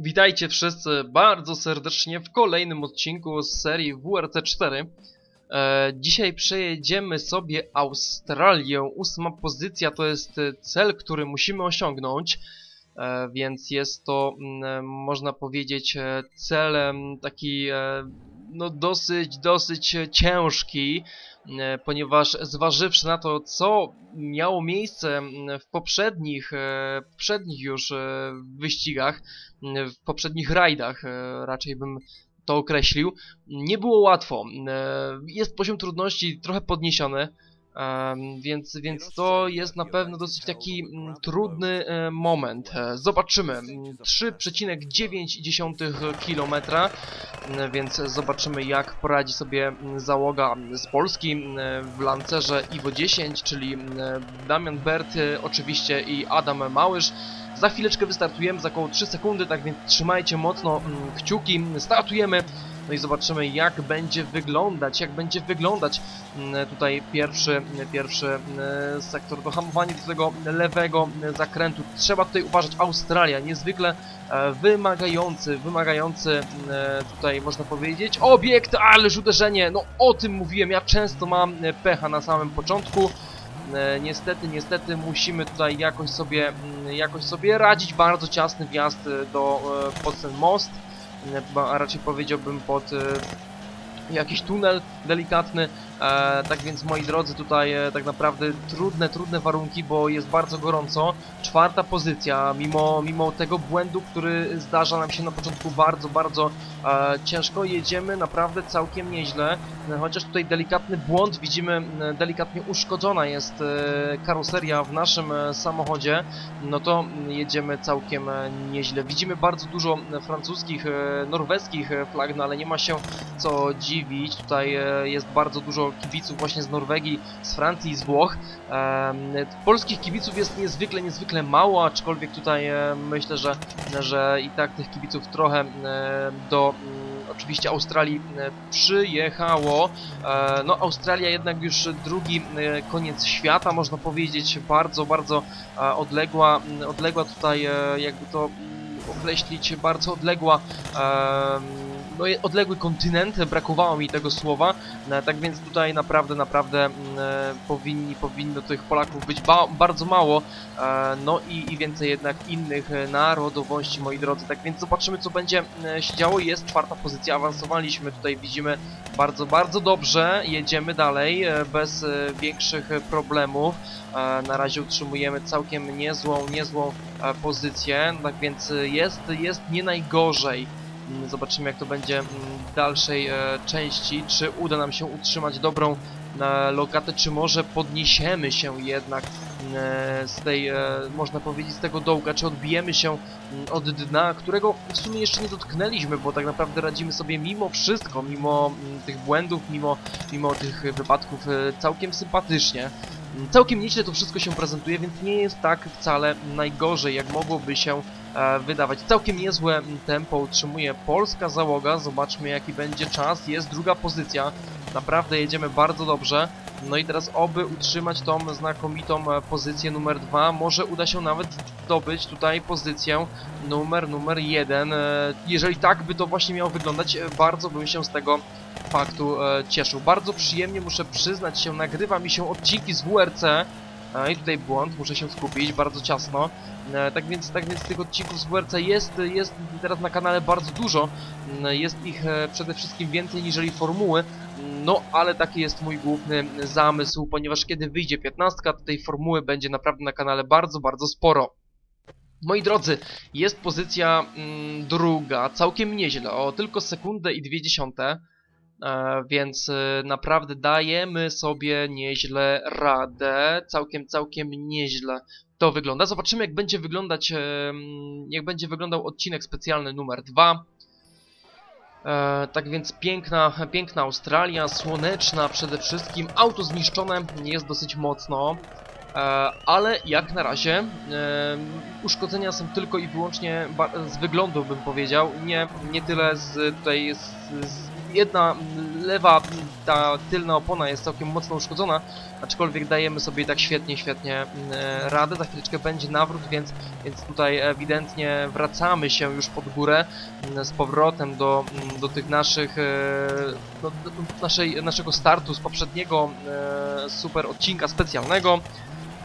Witajcie wszyscy bardzo serdecznie w kolejnym odcinku z serii WRC4. E, dzisiaj przejedziemy sobie Australię. Ósma pozycja to jest e, cel, który musimy osiągnąć. E, więc jest to, mm, można powiedzieć, e, celem taki e, no dosyć, dosyć ciężki, e, ponieważ zważywszy na to, co miało miejsce w poprzednich, e, poprzednich już e, wyścigach, w poprzednich rajdach, e, raczej bym to określił, nie było łatwo. E, Jest poziom trudności trochę podniesiony, więc, więc to jest na pewno dosyć taki mm, trudny e, moment. E, Zobaczymy. Mm, 3,9 km, mm, więc zobaczymy jak poradzi sobie mm, załoga z Polski mm, w Lancerze Iwo 10, czyli mm, Damian Bert e, oczywiście i Adam Małysz. Za chwileczkę wystartujemy, za około 3 sekundy, tak więc trzymajcie mocno mm, kciuki. Startujemy. No i zobaczymy jak będzie wyglądać, jak będzie wyglądać mm, tutaj pierwszy, pierwszy mm, sektor do hamowania do tego lewego zakrętu. Trzeba tutaj uważać, Australia, niezwykle e, wymagający, wymagający mm, tutaj można powiedzieć obiekt, ależ uderzenie, no o tym mówiłem, ja często mam e, pecha na samym początku. E, Niestety, niestety musimy tutaj jakoś sobie, jakoś sobie radzić. Bardzo ciasny wjazd do, pod ten most, a raczej powiedziałbym pod e, jakiś tunel delikatny. E, tak więc moi drodzy, tutaj e, tak naprawdę trudne, trudne warunki, bo jest bardzo gorąco. Czwarta pozycja, mimo, mimo tego błędu, który zdarza nam się na początku bardzo, bardzo e, ciężko, jedziemy naprawdę całkiem nieźle. E, Chociaż tutaj delikatny błąd, widzimy e, delikatnie uszkodzona jest e, karoseria w naszym samochodzie, no to jedziemy całkiem nieźle. Widzimy bardzo dużo francuskich, norweskich flag, no ale nie ma się co dziwić. Tutaj jest bardzo dużo kibiców właśnie z Norwegii, z Francji, z Włoch. Polskich kibiców jest niezwykle, niezwykle mało, aczkolwiek tutaj e, myślę, że, że i tak tych kibiców trochę do mm, oczywiście Australii e, przyjechało. E, No Australia jednak już drugi koniec świata, można powiedzieć, bardzo, bardzo odległa, odległa tutaj, jakby to mm, określić, bardzo odległa no, odległy kontynent, brakowało mi tego słowa, e, tak więc tutaj naprawdę, naprawdę mm, e, powinni, powinno tych Polaków być ba bardzo mało, e, no i, i więcej jednak innych e, narodowości, moi drodzy, tak więc zobaczymy co będzie się działo, jest czwarta pozycja, awansowaliśmy, tutaj widzimy bardzo, bardzo dobrze, jedziemy dalej, bez większych problemów, na razie utrzymujemy całkiem niezłą, niezłą pozycję, tak więc jest, jest nie najgorzej. Mm, Zobaczymy jak to będzie mm, w dalszej e, części, czy uda nam się utrzymać dobrą e, lokatę, czy może podniesiemy się jednak e, z tej, można powiedzieć, z tego dołka, czy odbijemy się mm, od dna, którego w sumie jeszcze nie dotknęliśmy, bo tak naprawdę radzimy sobie mimo wszystko, mimo mm, tych błędów, mimo, mimo tych wypadków całkiem sympatycznie. Mm, Całkiem nieźle to wszystko się prezentuje, więc nie jest tak wcale najgorzej, jak mogłoby się wydawać. Całkiem niezłe tempo utrzymuje polska załoga. Zobaczmy jaki będzie czas. Jest druga pozycja. Naprawdę jedziemy bardzo dobrze. No i teraz oby utrzymać tą znakomitą e, pozycję numer dwa. Może uda się nawet zdobyć tutaj pozycję numer numer jeden. E, Jeżeli tak by to właśnie miało wyglądać, e, bardzo bym się z tego faktu e, cieszył. Bardzo przyjemnie muszę przyznać się, nagrywa mi się odcinki z WRC. I tutaj błąd, muszę się skupić, bardzo ciasno. E, tak więc, tak więc tych odcinków z WRC jest, jest teraz na kanale bardzo dużo. Mm, Jest ich e, przede wszystkim więcej niżeli formuły. No, ale taki jest mój główny zamysł, ponieważ kiedy wyjdzie 15, to tej formuły będzie naprawdę na kanale bardzo, bardzo sporo. Moi drodzy, jest pozycja mm, druga, całkiem nieźle, o tylko sekundę i dwie dziesiąte. E, więc e, naprawdę dajemy sobie nieźle radę, całkiem, całkiem nieźle to wygląda. Zobaczymy jak będzie wyglądać, e, jak będzie wyglądał odcinek specjalny numer 2. E, tak więc piękna, piękna Australia, słoneczna przede wszystkim, auto zniszczone jest dosyć mocno. Ale jak na razie uszkodzenia są tylko i wyłącznie z wyglądu bym powiedział, nie, nie tyle z tutaj z, z jedna lewa, ta tylna opona jest całkiem mocno uszkodzona, aczkolwiek dajemy sobie tak świetnie, świetnie mm, e, radę. Za chwileczkę będzie nawrót, więc, więc tutaj ewidentnie wracamy się już pod górę mm, z powrotem do, mm, do tych naszych, e, do, do naszej, naszego startu z poprzedniego e, super odcinka specjalnego.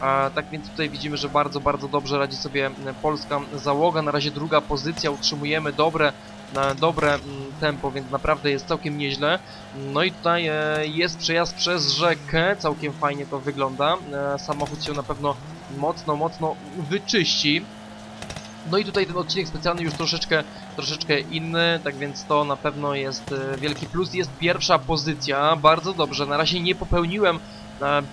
A, tak więc tutaj widzimy, że bardzo, bardzo dobrze radzi sobie polska załoga. Na razie druga pozycja, utrzymujemy dobre, na dobre mm, tempo, więc naprawdę jest całkiem nieźle. No i tutaj e, jest przejazd przez rzekę, całkiem fajnie to wygląda. E, samochód się na pewno mocno, mocno wyczyści. No i tutaj ten odcinek specjalny już troszeczkę, troszeczkę inny, tak więc to na pewno jest e, wielki plus. Jest pierwsza pozycja, bardzo dobrze. Na razie nie popełniłem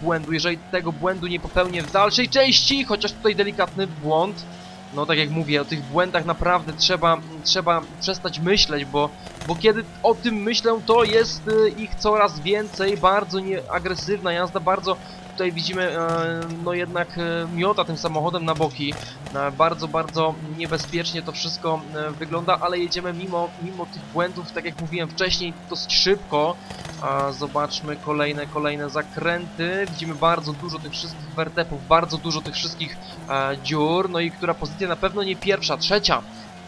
błędu. Jeżeli tego błędu nie popełnię w dalszej części, chociaż tutaj delikatny błąd, no tak jak mówię, o tych błędach naprawdę trzeba, trzeba przestać myśleć, bo, bo kiedy o tym myślę, to jest y, ich coraz więcej, bardzo nieagresywna jazda, bardzo tutaj widzimy, e, no jednak e, miota tym samochodem na boki. E, bardzo, bardzo niebezpiecznie to wszystko wygląda, ale jedziemy mimo, mimo tych błędów, tak jak mówiłem wcześniej, dosyć szybko. Zobaczmy kolejne, kolejne zakręty. Widzimy bardzo dużo tych wszystkich wertepów, bardzo dużo tych wszystkich dziur. No i która pozycja na pewno nie pierwsza, trzecia.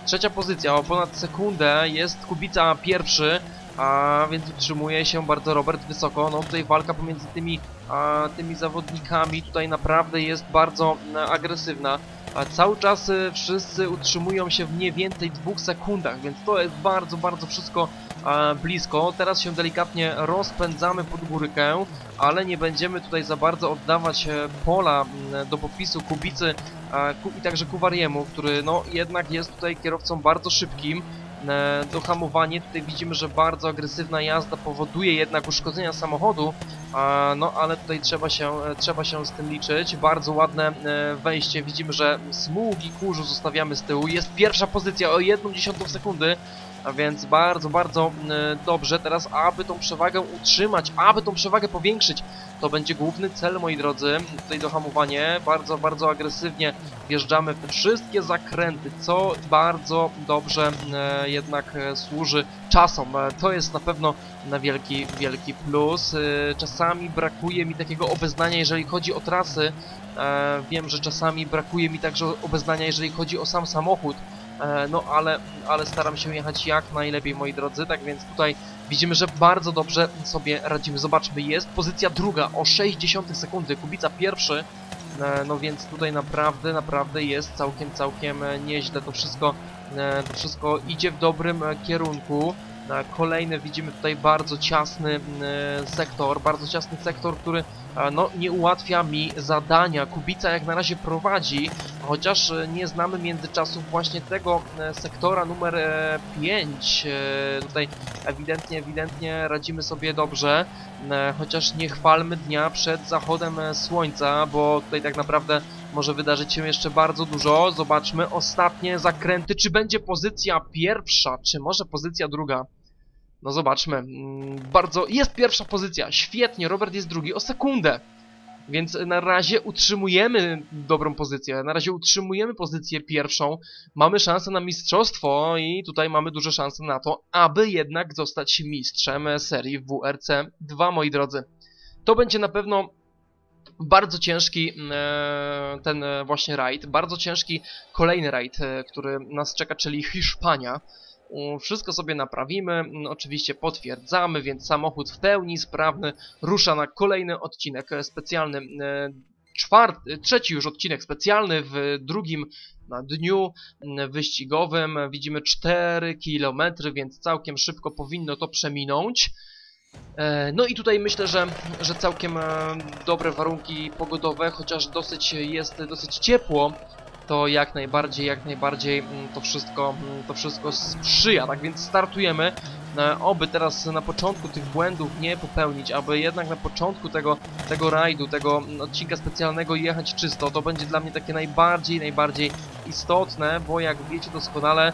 Trzecia pozycja, o ponad sekundę jest Kubica pierwszy, a więc utrzymuje się bardzo Robert wysoko. No tutaj walka pomiędzy tymi, a, tymi zawodnikami tutaj naprawdę jest bardzo a, agresywna. A cały czas y, wszyscy utrzymują się w mniej więcej dwóch sekundach, więc to jest bardzo, bardzo wszystko a, blisko. Teraz się delikatnie rozpędzamy pod górkę, ale nie będziemy tutaj za bardzo oddawać e, pola do popisu Kubicy i także Kuwariemu, który no jednak jest tutaj kierowcą bardzo szybkim. E, dohamowanie. Tutaj widzimy, że bardzo agresywna jazda powoduje jednak uszkodzenia samochodu, no ale tutaj trzeba się, e, trzeba się z tym liczyć. Bardzo ładne e, wejście. Widzimy, że smugi kurzu zostawiamy z tyłu. Jest pierwsza pozycja o 1 dziesiątą sekundy. A więc bardzo, bardzo dobrze. Teraz, aby tą przewagę utrzymać, aby tą przewagę powiększyć, to będzie główny cel, moi drodzy. Tutaj dohamowanie. Bardzo, bardzo agresywnie wjeżdżamy w wszystkie zakręty, co bardzo dobrze e, jednak e, służy czasom. E, to jest na pewno na wielki, wielki plus. Czasami brakuje mi takiego obeznania, jeżeli chodzi o trasy. Wiem, że czasami brakuje mi także obeznania, jeżeli chodzi o sam samochód. No ale, ale staram się jechać jak najlepiej, moi drodzy, tak więc tutaj widzimy, że bardzo dobrze sobie radzimy. Zobaczmy, jest pozycja druga o 60 sekundy, Kubica pierwszy, E, no więc tutaj naprawdę, naprawdę jest całkiem, całkiem e, nieźle. To wszystko, e, to wszystko idzie w dobrym kierunku. Kolejny widzimy tutaj bardzo ciasny sektor, bardzo ciasny sektor, który no, nie ułatwia mi zadania. Kubica jak na razie prowadzi, chociaż nie znamy międzyczasów właśnie tego sektora numer 5. Tutaj ewidentnie, ewidentnie radzimy sobie dobrze, chociaż nie chwalmy dnia przed zachodem słońca, bo tutaj tak naprawdę może wydarzyć się jeszcze bardzo dużo. Zobaczmy ostatnie zakręty. Czy będzie pozycja pierwsza, czy może pozycja druga? No zobaczmy. Mm, bardzo... Jest pierwsza pozycja. Świetnie, Robert jest drugi o sekundę. Więc na razie utrzymujemy dobrą pozycję, na razie utrzymujemy pozycję pierwszą, mamy szansę na mistrzostwo i tutaj mamy duże szanse na to, aby jednak zostać mistrzem serii WRC 2, moi drodzy. To będzie na pewno bardzo ciężki e, ten właśnie rajd, bardzo ciężki kolejny rajd, e, który nas czeka, czyli Hiszpania. Wszystko sobie naprawimy, oczywiście potwierdzamy, więc samochód w pełni sprawny rusza na kolejny odcinek specjalny. E, czwarty, trzeci już odcinek specjalny w drugim dniu wyścigowym. Widzimy 4 km, więc całkiem szybko powinno to przeminąć. E, no i tutaj myślę, że, że całkiem e, dobre warunki pogodowe, chociaż dosyć jest dosyć ciepło, to jak najbardziej, jak najbardziej mm, to wszystko, mm, to wszystko sprzyja. Tak więc startujemy, e, oby teraz na początku tych błędów nie popełnić, aby jednak na początku tego, tego rajdu, tego mm, odcinka specjalnego jechać czysto. To będzie dla mnie takie najbardziej, najbardziej istotne, bo jak wiecie doskonale,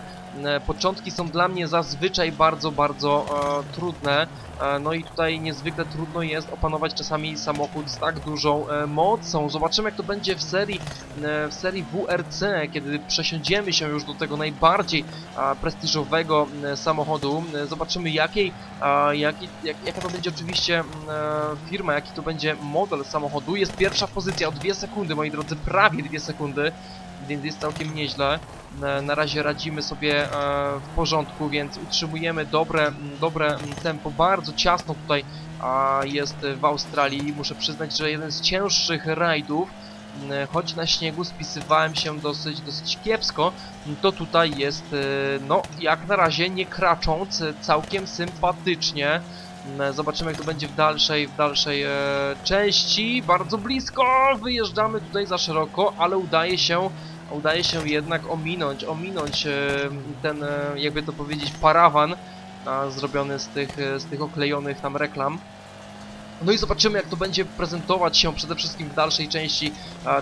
początki są dla mnie zazwyczaj bardzo, bardzo e, trudne. E, no i tutaj niezwykle trudno jest opanować czasami samochód z tak dużą e, mocą. Zobaczymy jak to będzie w serii, w serii WRC, kiedy przesiądziemy się już do tego najbardziej prestiżowego samochodu. Zobaczymy jakiej, jaki, jak, jaka to będzie oczywiście e, firma, jaki to będzie model samochodu. Jest pierwsza pozycja o 2 sekundy, moi drodzy, prawie 2 sekundy, więc jest całkiem nieźle. Na, na razie radzimy sobie e, w porządku, więc utrzymujemy dobre, dobre tempo. Bardzo ciasno tutaj jest w Australii. Muszę przyznać, że jeden z cięższych rajdów, choć na śniegu spisywałem się dosyć, dosyć kiepsko, to tutaj jest, e, no jak na razie nie kracząc, e, całkiem sympatycznie. Zobaczymy jak to będzie w dalszej, w dalszej e, części. Bardzo blisko, wyjeżdżamy tutaj za szeroko, ale udaje się, udaje się jednak ominąć, ominąć e, ten, e, jakby to powiedzieć, parawan zrobiony z tych, e, z tych oklejonych tam reklam. No i zobaczymy jak to będzie prezentować się przede wszystkim w dalszej części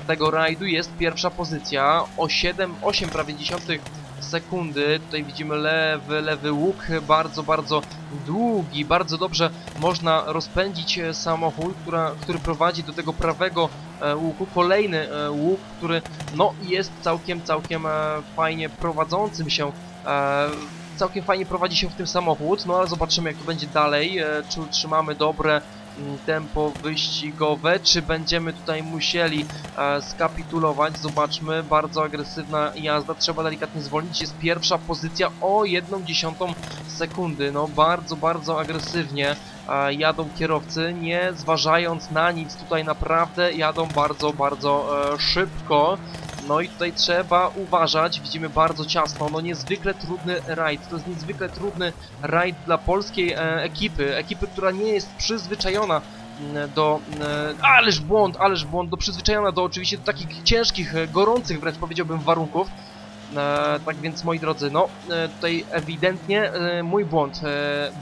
tego rajdu. Jest pierwsza pozycja o 7, 8 prawie dziesiątych sekundy. Tutaj widzimy lewy, lewy łuk, bardzo, bardzo długi. Bardzo dobrze można rozpędzić samochód, która, który prowadzi do tego prawego łuku. Kolejny e, łuk, który no jest całkiem, całkiem e, fajnie prowadzącym się e, całkiem fajnie prowadzi się w tym samochód, no ale zobaczymy jak to będzie dalej, e, czy utrzymamy dobre tempo wyścigowe, czy będziemy tutaj musieli e, skapitulować, zobaczmy, bardzo agresywna jazda, trzeba delikatnie zwolnić, jest pierwsza pozycja o 1 dziesiątą sekundy, no bardzo, bardzo agresywnie e, jadą kierowcy, nie zważając na nic, tutaj naprawdę jadą bardzo, bardzo e, szybko, no i tutaj trzeba uważać, widzimy bardzo ciasno, no niezwykle trudny rajd, to jest niezwykle trudny rajd dla polskiej e, ekipy, ekipy, która nie jest przyzwyczajona mm, do, e, ależ błąd, ależ błąd, do przyzwyczajona do oczywiście do takich ciężkich, e, gorących wręcz powiedziałbym warunków, e, tak więc moi drodzy, no e, tutaj ewidentnie e, mój błąd,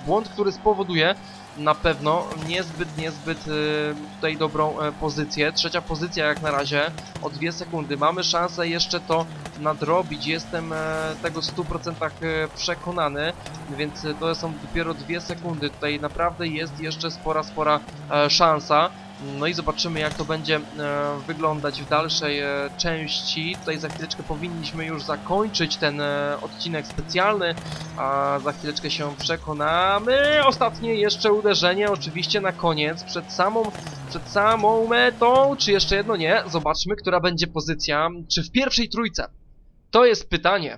błąd, który spowoduje na pewno niezbyt, niezbyt e, tutaj dobrą e, pozycję. Trzecia pozycja jak na razie o dwie sekundy. Mamy szansę jeszcze to nadrobić. Jestem e, tego w 100% e, przekonany, więc to są dopiero dwie sekundy. Tutaj naprawdę jest jeszcze spora, spora szansa. No i zobaczymy jak to będzie e, wyglądać w dalszej e, części. Tutaj za chwileczkę powinniśmy już zakończyć ten e, odcinek specjalny, a za chwileczkę się przekonamy. Ostatnie jeszcze uderzenie oczywiście na koniec, przed samą, przed samą metą, czy jeszcze jedno? Nie. Zobaczmy, która będzie pozycja, czy w pierwszej trójce. To jest pytanie.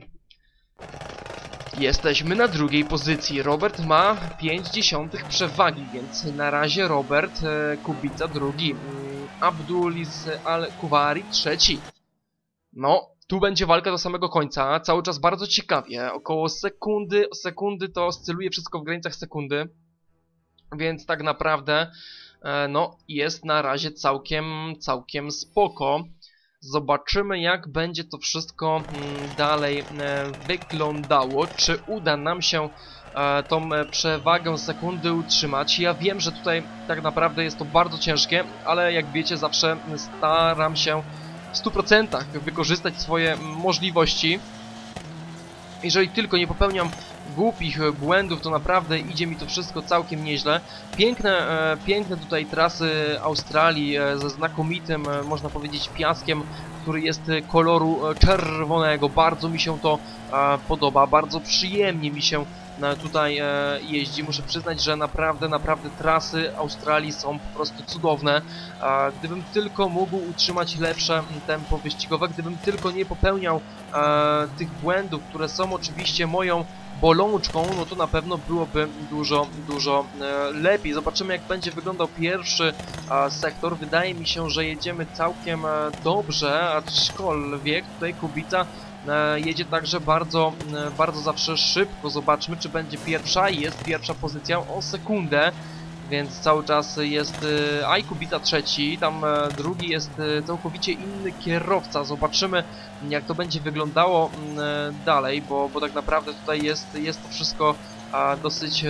Jesteśmy na drugiej pozycji. Robert ma 5 dziesiątych przewagi, więc na razie Robert e, Kubica drugi. Abduliz Al-Kuwari trzeci. No, tu będzie walka do samego końca. Cały czas bardzo ciekawie. Około sekundy, sekundy to oscyluje wszystko w granicach sekundy. Więc tak naprawdę, e, no, jest na razie całkiem, całkiem spoko. Zobaczymy jak będzie to wszystko mm, dalej e, wyglądało, czy uda nam się e, tą e, przewagę sekundy utrzymać. Ja wiem, że tutaj tak naprawdę jest to bardzo ciężkie, ale jak wiecie zawsze staram się w 100% wykorzystać swoje możliwości. Jeżeli tylko nie popełniam głupich e, błędów, to naprawdę idzie mi to wszystko całkiem nieźle. Piękne, e, piękne tutaj trasy Australii e, ze znakomitym, e, można powiedzieć, piaskiem, który jest e, koloru e, czerwonego. Bardzo mi się to podoba, bardzo przyjemnie mi się tutaj e, jeździ. Muszę przyznać, że naprawdę, naprawdę trasy Australii są po prostu cudowne. Gdybym tylko mógł utrzymać lepsze tempo wyścigowe, gdybym tylko nie popełniał e, tych błędów, które są oczywiście moją bolączką, no to na pewno byłoby dużo, dużo e, lepiej. Zobaczymy jak będzie wyglądał pierwszy sektor. Wydaje mi się, że jedziemy całkiem dobrze, aczkolwiek tutaj Kubica jedzie także bardzo, e, bardzo zawsze szybko. Zobaczmy czy będzie pierwsza. Jest pierwsza pozycja o sekundę. Więc cały czas jest e, Aj Kubica trzeci, tam e, drugi jest e, całkowicie inny kierowca. Zobaczymy jak to będzie wyglądało e, dalej, bo, bo tak naprawdę tutaj jest, jest to wszystko dosyć e,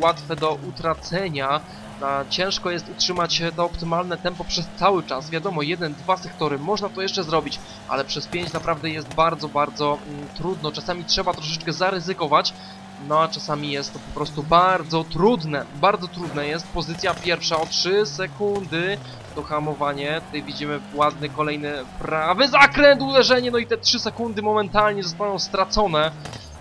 łatwe do utracenia. A ciężko jest utrzymać to optymalne tempo przez cały czas. Wiadomo, jeden, dwa sektory, można to jeszcze zrobić, ale przez pięć naprawdę jest bardzo, bardzo mm, trudno. Czasami trzeba troszeczkę zaryzykować, no a czasami jest to po prostu bardzo trudne. Bardzo trudne jest pozycja pierwsza o 3 sekundy. To hamowanie. Tutaj widzimy ładny kolejny prawy zakręt, uderzenie, no i te 3 sekundy momentalnie zostaną stracone.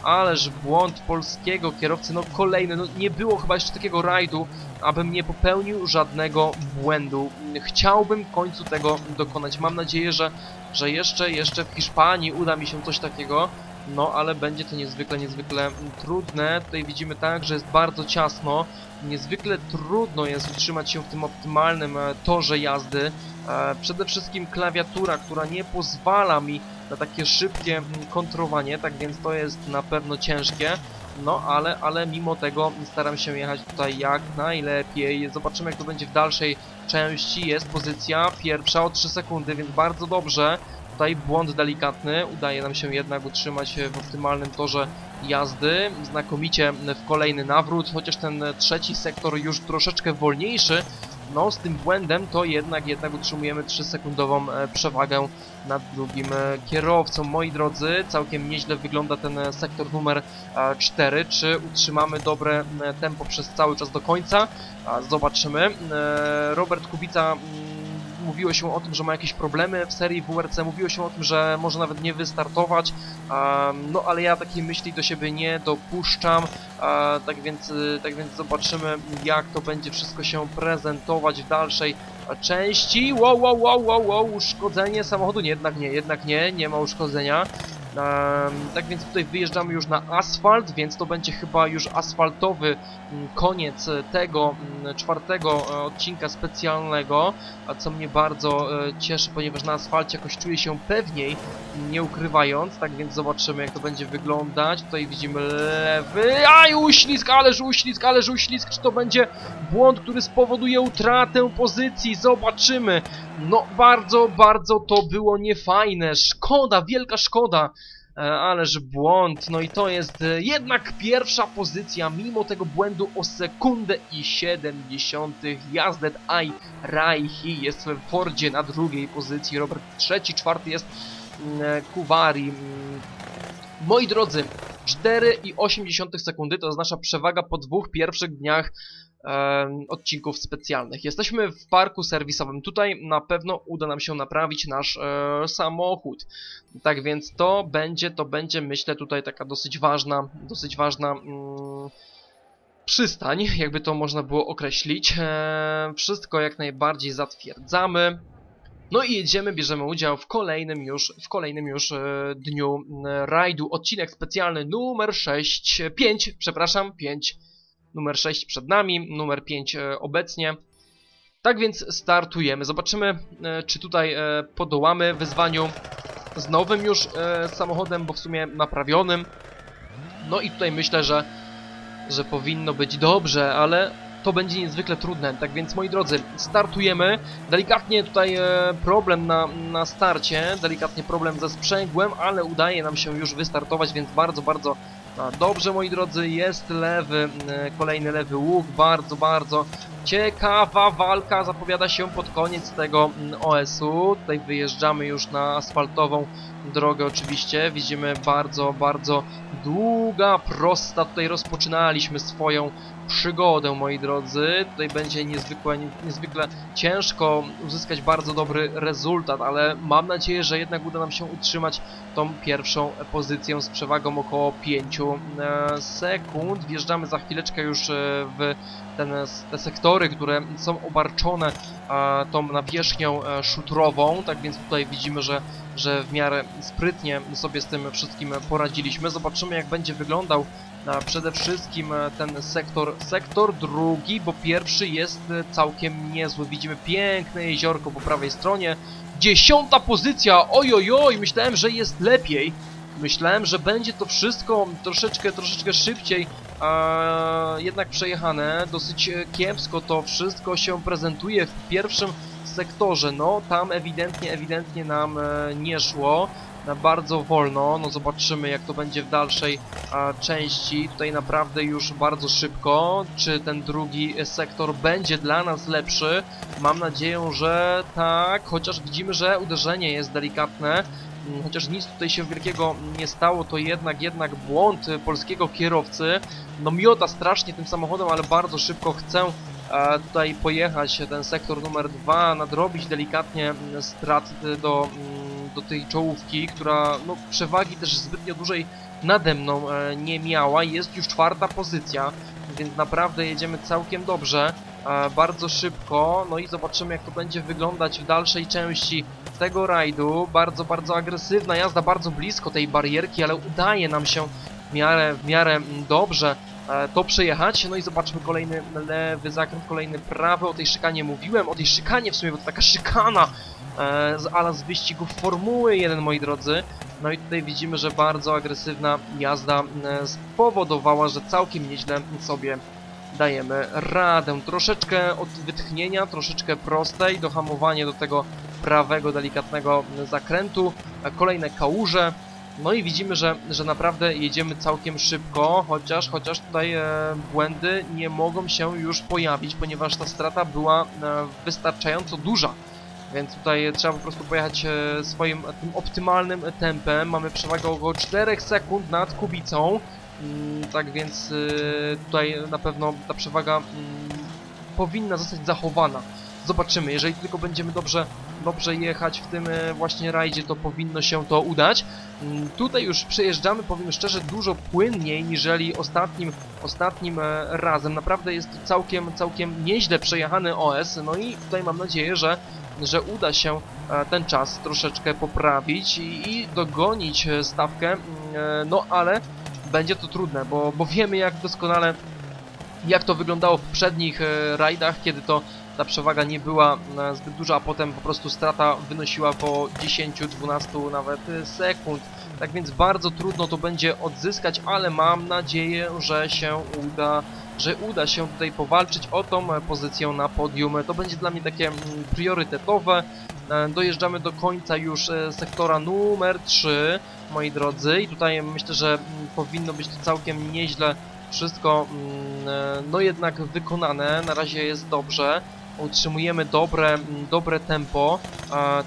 Ależ błąd polskiego kierowcy, no kolejny, no nie było chyba jeszcze takiego rajdu, abym nie popełnił żadnego błędu. Chciałbym w końcu tego dokonać. Mam nadzieję, że, że jeszcze, jeszcze w Hiszpanii uda mi się coś takiego. No, ale będzie to niezwykle, niezwykle trudne. Tutaj widzimy tak, że jest bardzo ciasno. Niezwykle trudno jest utrzymać się w tym optymalnym e, torze jazdy. E, przede wszystkim klawiatura, która nie pozwala mi na takie szybkie mm, kontrowanie, tak więc to jest na pewno ciężkie. No, ale, ale mimo tego staram się jechać tutaj jak najlepiej. Zobaczymy jak to będzie w dalszej części. Jest pozycja pierwsza o 3 sekundy, więc bardzo dobrze. Tutaj błąd delikatny, udaje nam się jednak utrzymać w optymalnym torze jazdy. Znakomicie w kolejny nawrót, chociaż ten trzeci sektor już troszeczkę wolniejszy, no z tym błędem to jednak, jednak utrzymujemy 3-sekundową e, przewagę nad drugim e, kierowcą. Moi drodzy, całkiem nieźle wygląda ten e, sektor numer 4. Czy utrzymamy dobre tempo przez cały czas do końca? Zobaczymy. Robert Kubica mówiło się o tym, że ma jakieś problemy w serii WRC, mówiło się o tym, że może nawet nie wystartować, no ale ja takiej myśli do siebie nie dopuszczam, tak, więc, tak więc zobaczymy jak to będzie wszystko się prezentować w dalszej części. Wow, wow, wow, wow, wow, uszkodzenie samochodu, nie, jednak nie, jednak nie, nie ma uszkodzenia. Tak więc tutaj wyjeżdżamy już na asfalt, więc to będzie chyba już asfaltowy um, koniec tego um, czwartego e, odcinka specjalnego, a co mnie bardzo e, cieszy, ponieważ na asfalcie jakoś czuję się pewniej, nie ukrywając, tak więc zobaczymy jak to będzie wyglądać. Tutaj widzimy lewy, aj uślizg, ależ uślizg, ależ uślizg, czy to będzie błąd, który spowoduje utratę pozycji, zobaczymy. No bardzo, bardzo to było niefajne, szkoda, wielka szkoda. E, ależ błąd, no i to jest e, jednak pierwsza pozycja, mimo tego błędu o sekundę i 70 Jazdet Aj Raichi jest w Fordzie na drugiej pozycji, Robert trzeci, czwarty jest mm, e, Kuwari. Mm. Moi drodzy, 4,8 sekundy to jest nasza przewaga po dwóch pierwszych dniach odcinków specjalnych. Jesteśmy w parku serwisowym. Tutaj na pewno uda nam się naprawić nasz e, samochód. Tak więc to będzie, to będzie myślę tutaj taka dosyć ważna, dosyć ważna mm, przystań, jakby to można było określić. E, wszystko jak najbardziej zatwierdzamy. No i jedziemy, bierzemy udział w kolejnym już, w kolejnym już e, dniu e, rajdu. Odcinek specjalny numer 6, 5, przepraszam, 5 numer 6 przed nami, numer 5 e, obecnie. Tak więc startujemy. Zobaczymy, e, czy tutaj e, podołamy wyzwaniu z nowym już samochodem, bo w sumie naprawionym. No i tutaj myślę, że, że powinno być dobrze, ale to będzie niezwykle trudne. Tak więc, moi drodzy, startujemy. Delikatnie tutaj problem na, na starcie, delikatnie problem ze sprzęgłem, ale udaje nam się już wystartować, więc bardzo, bardzo dobrze, moi drodzy, jest lewy, e, kolejny lewy łuk, bardzo, bardzo ciekawa walka zapowiada się pod koniec tego mm, OS-u. Tutaj wyjeżdżamy już na asfaltową drogę oczywiście, widzimy bardzo, bardzo długa, prosta, tutaj rozpoczynaliśmy swoją przygodę, moi drodzy. Tutaj będzie niezwykle, niezwykle ciężko uzyskać bardzo dobry rezultat, ale mam nadzieję, że jednak uda nam się utrzymać tą pierwszą pozycję z przewagą około 5 e, sekund. Wjeżdżamy za chwileczkę już e, w ten, te sektory, które są obarczone tą nawierzchnią e, szutrową, tak więc tutaj widzimy, że, że w miarę sprytnie sobie z tym wszystkim poradziliśmy. Zobaczymy jak będzie wyglądał przede wszystkim e, ten sektor, sektor drugi, bo pierwszy jest e, całkiem niezły. Widzimy piękne jeziorko po prawej stronie. Dziesiąta pozycja, ojojoj, myślałem, że jest lepiej. Myślałem, że będzie to wszystko troszeczkę, troszeczkę szybciej a jednak przejechane. Dosyć e, kiepsko to wszystko się prezentuje w pierwszym sektorze. No, tam ewidentnie, ewidentnie nam e, nie szło. bardzo wolno. No zobaczymy jak to będzie w dalszej części. Tutaj naprawdę już bardzo szybko. Czy ten drugi sektor będzie dla nas lepszy? Mam nadzieję, że tak, chociaż widzimy, że uderzenie jest delikatne. Mm, Chociaż nic tutaj się wielkiego nie stało, to jednak jednak błąd e, polskiego kierowcy. No miota strasznie tym samochodem, ale bardzo szybko chcę e, tutaj pojechać ten sektor numer dwa, nadrobić delikatnie mm, strat e, do, mm, do tej czołówki, która no, przewagi też zbytnio dużej nade mną e, nie miała. Jest już czwarta pozycja, więc naprawdę jedziemy całkiem dobrze, e, bardzo szybko. No i zobaczymy jak to będzie wyglądać w dalszej części tego rajdu. Bardzo, bardzo agresywna jazda, bardzo blisko tej barierki, ale udaje nam się w miarę, w miarę dobrze e, to przejechać. No i zobaczmy kolejny lewy zakręt, kolejny prawy. O tej szykanie mówiłem, o tej szykanie w sumie, bo to taka szykana e, z ala z wyścigów Formuły 1, moi drodzy. No i tutaj widzimy, że bardzo agresywna jazda e, spowodowała, że całkiem nieźle sobie dajemy radę. Troszeczkę od wytchnienia, troszeczkę prostej, dohamowanie do tego prawego, delikatnego zakrętu, kolejne kałuże. No i widzimy, że, że naprawdę jedziemy całkiem szybko, chociaż, chociaż tutaj e, błędy nie mogą się już pojawić, ponieważ ta strata była e, wystarczająco duża. Więc tutaj trzeba po prostu pojechać e, swoim tym optymalnym tempem. Mamy przewagę około 4 sekund nad Kubicą. Mm, tak więc e, tutaj na pewno ta przewaga mm, powinna zostać zachowana. Zobaczymy, jeżeli tylko będziemy dobrze, dobrze jechać w tym e, właśnie rajdzie, to powinno się to udać. Mm, Tutaj już przejeżdżamy, powiem szczerze, dużo płynniej niżeli ostatnim, ostatnim e, razem. Naprawdę jest całkiem, całkiem nieźle przejechany OS, no i tutaj mam nadzieję, że, że uda się e, ten czas troszeczkę poprawić i, i dogonić e, stawkę, no ale będzie to trudne, bo, bo wiemy jak doskonale jak to wyglądało w poprzednich e, rajdach, kiedy to ta przewaga nie była e, zbyt duża, a potem po prostu strata wynosiła po 10-12 nawet e, sekund. Tak więc bardzo trudno to będzie odzyskać, ale mam nadzieję, że się uda, że uda się tutaj powalczyć o tą pozycję na podium. To będzie dla mnie takie mm, priorytetowe. E, Dojeżdżamy do końca już e, sektora numer 3, moi drodzy, i tutaj myślę, że mm, powinno być to całkiem nieźle wszystko mm, e, no jednak wykonane, na razie jest dobrze. Utrzymujemy dobre, mm, dobre tempo,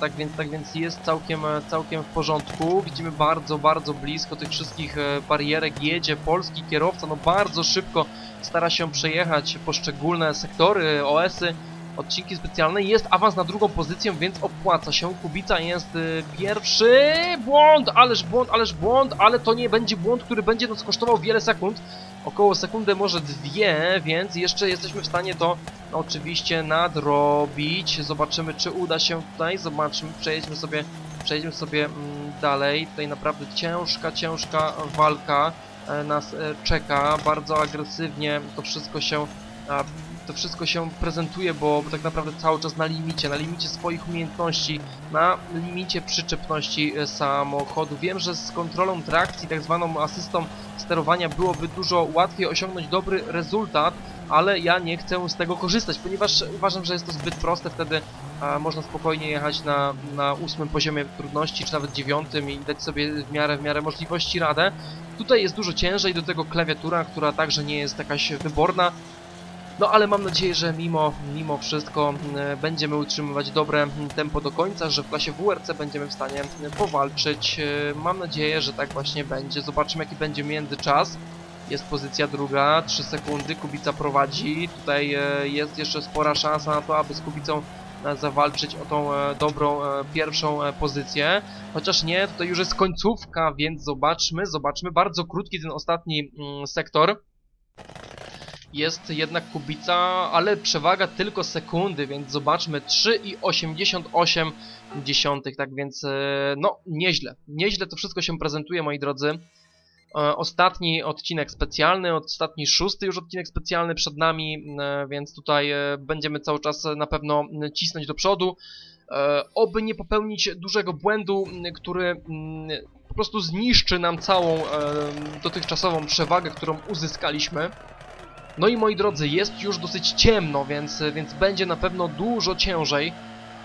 tak więc tak więc jest całkiem, całkiem w porządku. Widzimy bardzo, bardzo blisko tych wszystkich barierek jedzie polski kierowca, no bardzo szybko stara się przejechać poszczególne sektory, OS-y, odcinki specjalne. Jest awans na drugą pozycję, więc opłaca się. Kubica jest y, pierwszy. Błąd, ależ błąd, ależ błąd, ale to nie będzie błąd, który będzie nas kosztował wiele sekund. Około sekundę, może dwie, więc jeszcze jesteśmy w stanie to oczywiście nadrobić. Zobaczymy, czy uda się tutaj. Zobaczmy, przejedźmy sobie, przejedźmy sobie mm, dalej. Tutaj naprawdę ciężka, ciężka walka e, nas e, czeka. Bardzo agresywnie to wszystko się to wszystko się prezentuje, bo, bo tak naprawdę cały czas na limicie, na limicie swoich umiejętności, na limicie przyczepności e, samochodu. Wiem, że z kontrolą trakcji, tak zwaną asystą sterowania byłoby dużo łatwiej osiągnąć dobry rezultat, ale ja nie chcę z tego korzystać, ponieważ uważam, że jest to zbyt proste, wtedy a, można spokojnie jechać na, na ósmym poziomie trudności, czy nawet dziewiątym i dać sobie w miarę, w miarę możliwości radę. Tutaj jest dużo ciężej, do tego klawiatura, która także nie jest jakaś wyborna, no ale mam nadzieję, że mimo, mimo wszystko e, będziemy utrzymywać dobre mm, tempo do końca, że w klasie WRC będziemy w stanie e, powalczyć. E, Mam nadzieję, że tak właśnie będzie. Zobaczymy jaki będzie międzyczas. Jest pozycja druga, 3 sekundy, Kubica prowadzi. Tutaj e, jest jeszcze spora szansa na to, aby z Kubicą e, zawalczyć o tą e, dobrą pierwszą pozycję. Chociaż nie, tutaj już jest końcówka, więc zobaczmy, zobaczmy. Bardzo krótki ten ostatni mm, sektor jest jednak Kubica, ale przewaga tylko sekundy, więc zobaczmy 3,88 dziesiątych, tak więc e, no nieźle, nieźle to wszystko się prezentuje moi drodzy. E, Ostatni odcinek specjalny, ostatni szósty już odcinek specjalny przed nami, e, więc tutaj będziemy cały czas na pewno cisnąć do przodu. Oby nie popełnić dużego błędu, który m, po prostu zniszczy nam całą dotychczasową przewagę, którą uzyskaliśmy. No i moi drodzy, jest już dosyć ciemno, więc, więc będzie na pewno dużo ciężej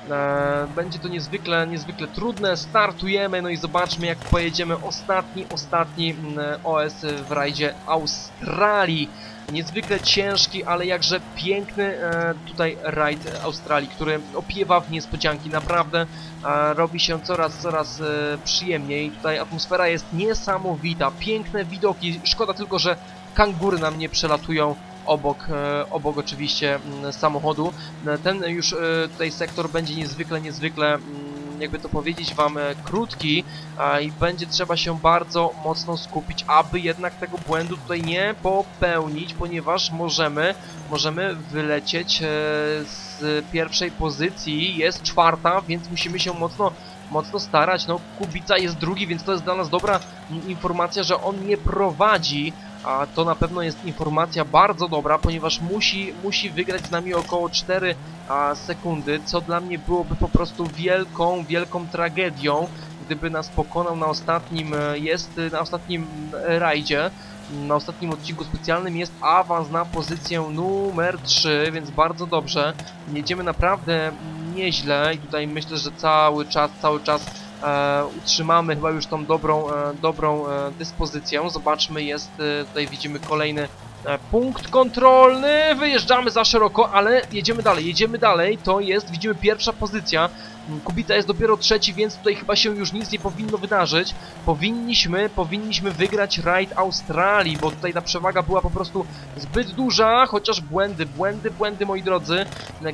E, będzie to niezwykle, niezwykle trudne. Startujemy, no i zobaczmy jak pojedziemy ostatni, ostatni mm, OS w rajdzie Australii. Niezwykle ciężki, ale jakże piękny e, tutaj rajd Australii, który opiewa w niespodzianki. Naprawdę e, robi się coraz, coraz e, przyjemniej. Tutaj atmosfera jest niesamowita, piękne widoki. Szkoda tylko, że kangury nam nie przelatują obok, e, obok oczywiście mm, samochodu. E, ten już e, tutaj sektor będzie niezwykle, niezwykle mm, jakby to powiedzieć wam krótki i będzie trzeba się bardzo mocno skupić, aby jednak tego błędu tutaj nie popełnić, ponieważ możemy, możemy wylecieć z pierwszej pozycji, jest czwarta, więc musimy się mocno mocno starać. No, Kubica jest drugi, więc to jest dla nas dobra informacja, że on nie prowadzi a to na pewno jest informacja bardzo dobra, ponieważ musi, musi wygrać z nami około 4 a, sekundy, co dla mnie byłoby po prostu wielką, wielką tragedią, gdyby nas pokonał na ostatnim, e, jest na ostatnim e, rajdzie, na ostatnim odcinku specjalnym jest awans na pozycję numer 3, więc bardzo dobrze. Jedziemy naprawdę nieźle i tutaj myślę, że cały czas, cały czas e, utrzymamy chyba już tą dobrą, e, dobrą e, dyspozycję. Zobaczmy, jest e, tutaj widzimy kolejny e, punkt kontrolny. Wyjeżdżamy za szeroko, ale jedziemy dalej, jedziemy dalej. To jest, widzimy pierwsza pozycja. Kubita jest dopiero trzeci, więc tutaj chyba się już nic nie powinno wydarzyć. Powinniśmy, powinniśmy wygrać rajd Australii, bo tutaj ta przewaga była po prostu zbyt duża, chociaż błędy, błędy, błędy moi drodzy.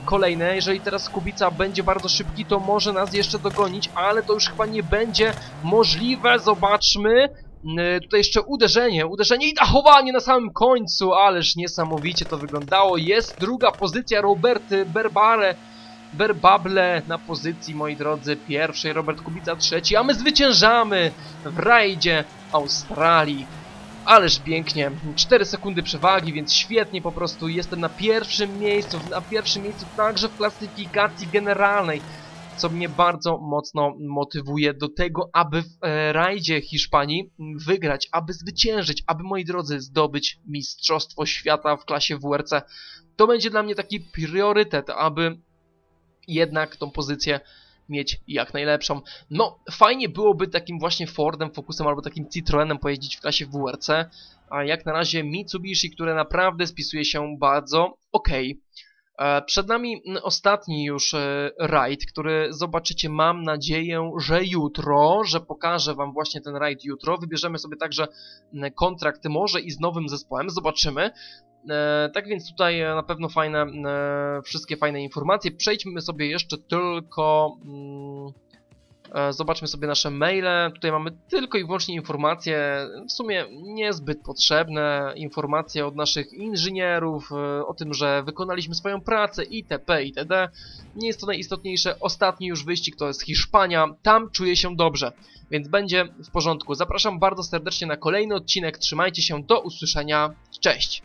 Kolejne, jeżeli teraz Kubica będzie bardzo szybki, to może nas jeszcze dogonić, ale to już chyba nie będzie możliwe. Zobaczmy. Tutaj jeszcze uderzenie, uderzenie i dachowanie na samym końcu, ależ niesamowicie to wyglądało. Jest druga pozycja Roberty Berbare Berbable na pozycji, moi drodzy, pierwszej, Robert Kubica trzeci, a my zwyciężamy w rajdzie Australii. Ależ pięknie, 4 sekundy przewagi, więc świetnie po prostu jestem na pierwszym miejscu, na pierwszym miejscu także w klasyfikacji generalnej, co mnie bardzo mocno motywuje do tego, aby w e, rajdzie Hiszpanii wygrać, aby zwyciężyć, aby moi drodzy zdobyć Mistrzostwo Świata w klasie WRC. To będzie dla mnie taki priorytet, aby jednak tą pozycję mieć jak najlepszą. No, fajnie byłoby takim właśnie Fordem, Focusem albo takim Citroenem pojeździć w klasie WRC, a jak na razie Mitsubishi, które naprawdę spisuje się bardzo ok. E, przed nami ostatni już e, rajd, który zobaczycie, mam nadzieję, że jutro, że pokażę wam właśnie ten rajd jutro. Wybierzemy sobie także kontrakt może i z nowym zespołem, zobaczymy. E, tak więc tutaj na pewno fajne, e, wszystkie fajne informacje. Przejdźmy sobie jeszcze tylko... Mm, e, zobaczmy sobie nasze maile. Tutaj mamy tylko i wyłącznie informacje, w sumie niezbyt potrzebne, informacje od naszych inżynierów o tym, że wykonaliśmy swoją pracę itp. itd. Nie jest to najistotniejsze. Ostatni już wyścig to jest Hiszpania. Tam czuję się dobrze, więc będzie w porządku. Zapraszam bardzo serdecznie na kolejny odcinek. Trzymajcie się, do usłyszenia. Cześć!